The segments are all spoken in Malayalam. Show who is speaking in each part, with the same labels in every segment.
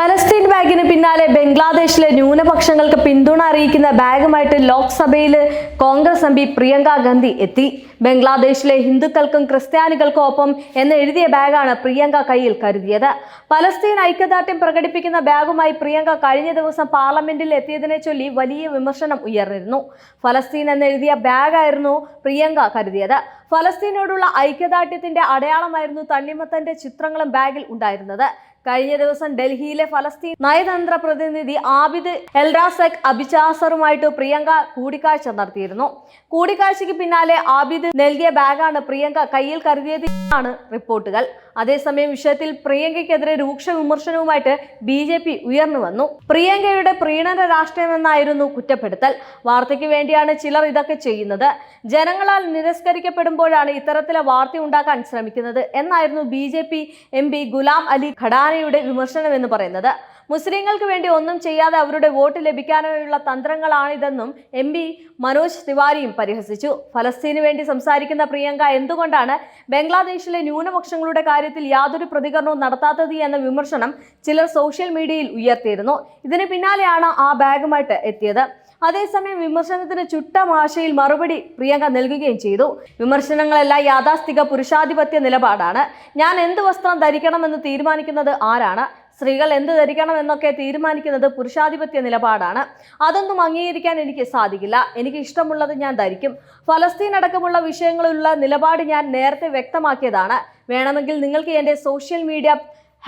Speaker 1: പലസ്തീൻ ബാഗിന് പിന്നാലെ ബംഗ്ലാദേശിലെ ന്യൂനപക്ഷങ്ങൾക്ക് പിന്തുണ അറിയിക്കുന്ന ബാഗുമായിട്ട് ലോക്സഭയിൽ കോൺഗ്രസ് എം പി പ്രിയങ്ക ഗാന്ധി എത്തി. ബംഗ്ലാദേശിലെ ഹിന്ദുക്കൾക്കും ക്രിസ്ത്യാനികൾക്കും ഒപ്പം എന്ന് എഴുതിയ ബാഗാണ് പ്രിയങ്ക കയ്യിൽ കരുതിയത്. പലസ്തീൻ ഐക്യദാർഢ്യം പ്രകടിപ്പിക്കുന്ന ബാഗുമായി പ്രിയങ്ക കഴിഞ്ഞ ദിവസം പാർലമെന്റിൽ എത്തിയതിനെ ചൊല്ലി വലിയ വിമർശനം ഉയർന്നിരുന്നു. ഫലസ്തീൻ എന്നെഴുതിയ ബാഗായിരുന്നു പ്രിയങ്ക കരുതിയത്. ഫലസ്തീനോടുള്ള ഐക്യദാർഢ്യത്തിന്റെ അടയാളമായിരുന്നു തണ്ണിമത്തന്റെ ചിത്രങ്ങളും ബാഗിൽ ഉണ്ടായിരുന്നത്. കഴിഞ്ഞ ദിവസം ഡൽഹിയിലെ ഫലസ്തീൻ നയതന്ത്ര പ്രതിനിധി ആബിദ് എൽറാസക് അബിചാസറുമായിട്ട് പ്രിയങ്ക കൂടിക്കാഴ്ച നടത്തിയിരുന്നു. കൂടിക്കാഴ്ചയ്ക്ക് പിന്നാലെ ആബിദ് നൽകിയ ബാഗാണ് പ്രിയങ്ക കയ്യിൽ കരുതിയതെന്നാണ് റിപ്പോർട്ടുകൾ. അതേസമയം വിഷയത്തിൽ പ്രിയങ്കയ്ക്കെതിരെ രൂക്ഷ വിമർശനവുമായിട്ട് ബി ജെ പി ഉയർന്നു വന്നു. പ്രിയങ്കയുടെ പ്രീണന രാഷ്ട്രീയമെന്നായിരുന്നു കുറ്റപ്പെടുത്തൽ. വാർത്തയ്ക്ക് വേണ്ടിയാണ് ചിലർ ഇതൊക്കെ ചെയ്യുന്നത്. ജനങ്ങളാൽ നിരസ്കരിക്കപ്പെടുമ്പോഴാണ് ഇത്തരത്തിലെ വാർത്ത ഉണ്ടാക്കാൻ ശ്രമിക്കുന്നത് എന്നായിരുന്നു B J P M P Ghulam Ali ഖഡാനയുടെ വിമർശനം എന്ന് പറയുന്നത്. മുസ്ലിങ്ങൾക്ക് വേണ്ടി ഒന്നും ചെയ്യാതെ അവരുടെ വോട്ട് ലഭിക്കാനുള്ള തന്ത്രങ്ങളാണിതെന്നും എം പി മനോജ് തിവാരിയും പരിഹസിച്ചു. ഫലസ്തീന് വേണ്ടി സംസാരിക്കുന്ന പ്രിയങ്ക എന്തുകൊണ്ടാണ് ബംഗ്ലാദേശിലെ ന്യൂനപക്ഷങ്ങളുടെ കാര്യത്തിൽ യാതൊരു പ്രതികരണവും നടത്താത്തത് എന്ന വിമർശനം ചിലർ സോഷ്യൽ മീഡിയയിൽ ഉയർത്തിയിരുന്നു. ഇതിന് പിന്നാലെയാണ് ആ ബാഗുമായിട്ട് എത്തിയത്. അതേസമയം വിമർശനത്തിന് ചുട്ട ഭാഷയിൽ മറുപടി പ്രിയങ്ക നൽകുകയും ചെയ്തു. വിമർശനങ്ങളെല്ലാം യാഥാസ്ഥിക പുരുഷാധിപത്യ നിലപാടാണ്. ഞാൻ എന്ത് വസ്ത്രം ധരിക്കണമെന്ന് തീരുമാനിക്കുന്നത് ആരാണ്? സ്ത്രീകൾ എന്ത് ധരിക്കണം എന്നൊക്കെ തീരുമാനിക്കുന്നത് പുരുഷാധിപത്യ നിലപാടാണ്. അതൊന്നും അംഗീകരിക്കാൻ എനിക്ക് സാധിക്കില്ല. എനിക്ക് ഇഷ്ടമുള്ളത് ഞാൻ ധരിക്കും. ഫലസ്തീൻ അടക്കമുള്ള വിഷയങ്ങളിലുള്ള നിലപാട് ഞാൻ നേരത്തെ വ്യക്തമാക്കിയതാണ്. വേണമെങ്കിൽ നിങ്ങൾക്ക് എന്റെ സോഷ്യൽ മീഡിയ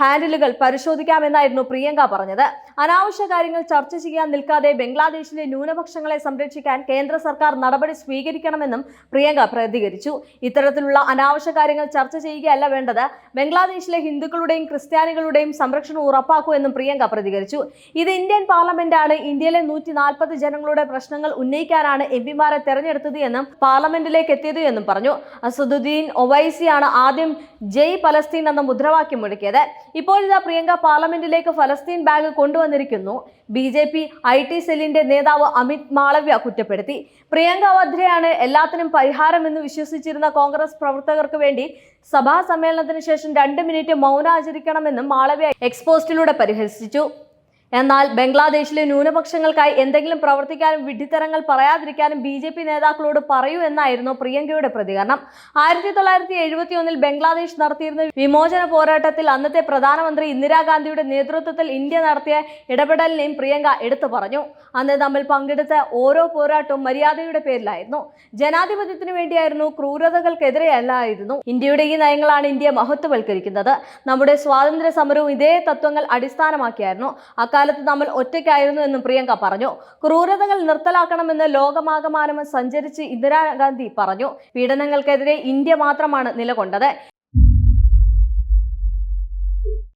Speaker 1: ഹാൻഡിലുകൾ പരിശോധിക്കാമെന്നായിരുന്നു പ്രിയങ്ക പറഞ്ഞത്. അനാവശ്യ കാര്യങ്ങൾ ചർച്ച ചെയ്യാൻ നിൽക്കാതെ ബംഗ്ലാദേശിലെ ന്യൂനപക്ഷങ്ങളെ സംരക്ഷിക്കാൻ കേന്ദ്ര സർക്കാർ നടപടി സ്വീകരിക്കണമെന്നും പ്രിയങ്ക പ്രതികരിച്ചു. ഇത്തരത്തിലുള്ള അനാവശ്യ കാര്യങ്ങൾ ചർച്ച ചെയ്യുകയല്ല വേണ്ടത്. ബംഗ്ലാദേശിലെ ഹിന്ദുക്കളുടെയും ക്രിസ്ത്യാനികളുടെയും സംരക്ഷണം ഉറപ്പാക്കൂ എന്നും പ്രിയങ്ക പ്രതികരിച്ചു. ഇത് ഇന്ത്യൻ പാർലമെന്റാണ് ഇന്ത്യയിലെ നൂറ്റി നാൽപ്പത് ജനങ്ങളുടെ പ്രശ്നങ്ങൾ ഉന്നയിക്കാനാണ് എം പിമാരെ തെരഞ്ഞെടുത്തത് എന്നും പാർലമെന്റിലേക്ക് എത്തിയത് എന്നും പറഞ്ഞു. അസദുദ്ദീൻ ഒവൈസിയാണ് ആദ്യം ജയ് പലസ്തീൻ എന്ന മുദ്രാവാക്യം മുഴക്കിയത്. ഇപ്പോഴിതാ പ്രിയങ്ക പാർലമെന്റിലേക്ക് ഫലസ്തീൻ bag കൊണ്ടുവന്നിരിക്കുന്നു. B J P I T സെല്ലിന്റെ നേതാവ് അമിത് മാളവ്യ കുറ്റപ്പെടുത്തി. പ്രിയങ്ക വദ്രയാണ് എല്ലാത്തിനും പരിഹാരമെന്ന് വിശ്വസിച്ചിരുന്ന കോൺഗ്രസ് പ്രവർത്തകർക്ക് വേണ്ടി സഭാ സമ്മേളനത്തിന് ശേഷം രണ്ട് മിനിറ്റ് മൗനാചരിക്കണമെന്നും മാളവ്യ എക്സ്പോസ്റ്റിലൂടെ പരിഹസിച്ചു. എന്നാൽ ബംഗ്ലാദേശിലെ ന്യൂനപക്ഷങ്ങൾക്കായി എന്തെങ്കിലും പ്രവർത്തിക്കാനും വിഡ്ഢിത്തരങ്ങൾ പറയാതിരിക്കാനും ബി ജെ പി നേതാക്കളോട് പറയൂ എന്നായിരുന്നു പ്രിയങ്കയുടെ പ്രതികരണം. ആയിരത്തി തൊള്ളായിരത്തി എഴുപത്തി ഒന്നിൽ ബംഗ്ലാദേശ് നടത്തിയിരുന്ന വിമോചന പോരാട്ടത്തിൽ അന്നത്തെ പ്രധാനമന്ത്രി ഇന്ദിരാഗാന്ധിയുടെ നേതൃത്വത്തിൽ ഇന്ത്യ നടത്തിയ ഇടപെടലിനെയും പ്രിയങ്ക എടുത്തു പറഞ്ഞു. അന്ന് തമ്മിൽ പങ്കെടുത്ത ഓരോ പോരാട്ടവും മര്യാദയുടെ പേരിലായിരുന്നു. ജനാധിപത്യത്തിന് വേണ്ടിയായിരുന്നു ക്രൂരതകൾക്കെതിരെയല്ലായിരുന്നു. ഇന്ത്യയുടെ ഈ നയങ്ങളാണ് ഇന്ത്യ മഹത്വവൽക്കരിക്കുന്നത്. നമ്മുടെ സ്വാതന്ത്ര്യ സമരവും ഇതേ തത്വങ്ങൾ അടിസ്ഥാനമാക്കിയായിരുന്നു. അക്കാലത്ത് നമ്മൾ ഒറ്റയ്ക്കായിരുന്നു എന്നും പ്രിയങ്ക പറഞ്ഞു. ക്രൂരതകൾ നിർത്തലാക്കണമെന്ന് ലോകമാകമാനം സഞ്ചരിച്ച് ഇന്ദിരാഗാന്ധി പറഞ്ഞു. പീഡനങ്ങൾക്കെതിരെ ഇന്ത്യ മാത്രമാണ് നിലകൊണ്ടത്.